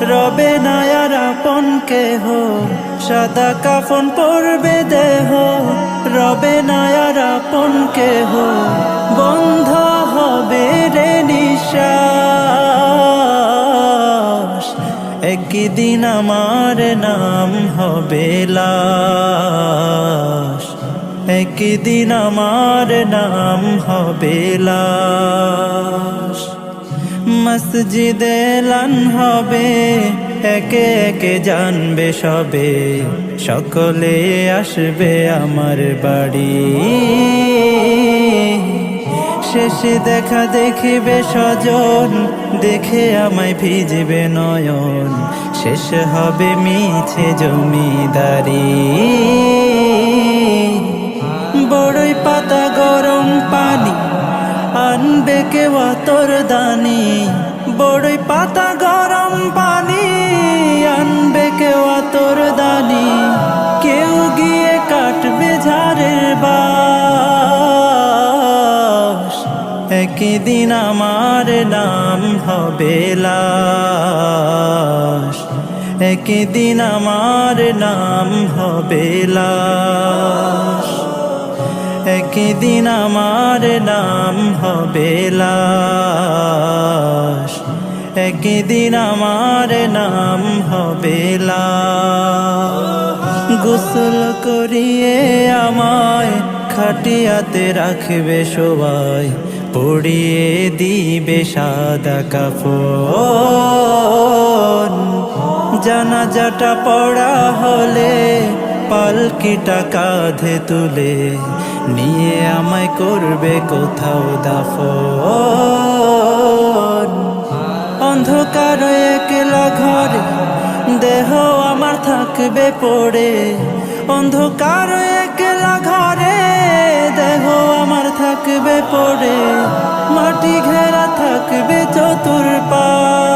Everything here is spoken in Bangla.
রবে নায়ার আপন কেহ, সাদা কাফন পরবে দেহ। রবে নায়ার আপন কেহ, বন্ধ হবে রে নিশ্বাস। একদিন আমার নাম হবে লাশ। একদিন আমার নাম হবে লাশ। মসজিদে লান হবে। একে একে জানবে সবে। সকলে আসবে আমার বাড়ি। শেষে দেখা দেখিবে স্বজন, দেখে আমায় ভিজবে নয়ন। শেষ হবে মিছে জমিদারি। দানি বড়ই পাতা গরম পানি, আনবে কেউ তোর দানি কেউ গিয়ে কাটবে ঝাড়ের বাস। একদিন আমার নাম হবে লাশ। একদিন আমার নাম হবে লাশ। একদিন আমার নাম হবে লাশ। একদিন আমার নাম হবে গোসল করিয়ে আমায় খাটিয়াতে রাখবে সবাই, পড়িয়ে দিবে সাদা কাফন। জানাজাটা পড়া হলে পালকিটা কাঁধে তুলে নিয়ে আমায় করবে কোথাও দাফন। অন্ধকার একলা ঘরে, দেহ আমার থাকবে পড়ে। অন্ধকার একলা ঘরে, দেহ আমার থাকবে পড়ে। মাটি ঘেরা থাকবে চতুর্পাশ।